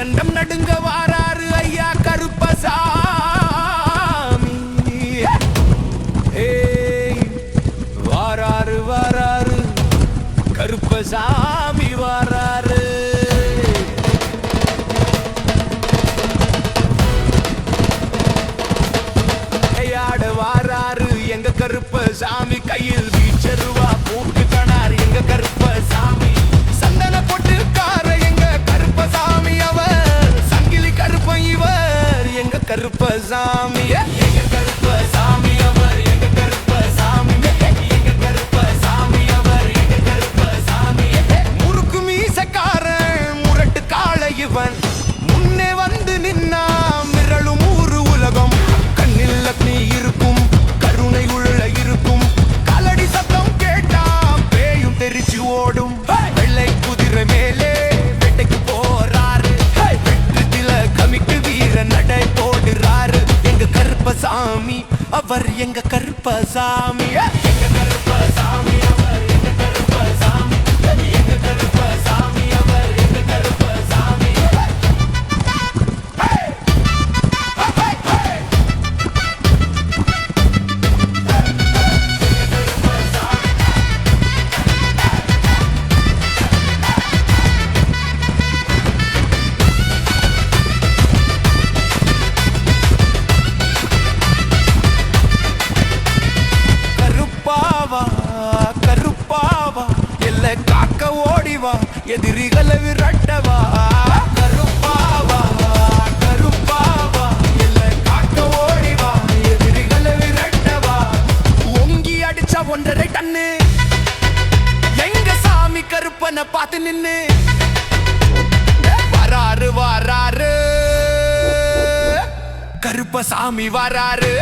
அண்டம் நடுங்க வாராரு ஐயா கருப்பசாமி. ஏய் வாராரு வாராரு கருப்பசாமி வாராரு ஐயாட வாராரு எங்க கருப்பசாமி? கருப்பசாமி அவர் எங்க கருப்பசாமி? எங்க கருப்ப எல்ல காக்க ஓடிவா எதிரிகளை விரட்டவா? கருப்பாவா கருப்பாவா? காக்க ஓடிவா எதிரிகளை விரட்டவா? ஒங்கி அடிச்சா ஒன்றரை டன்னு. எங்க சாமி கருப்பனை பார்த்து நின்னு. வராரு வராரு. கருப்பசாமி வராரு.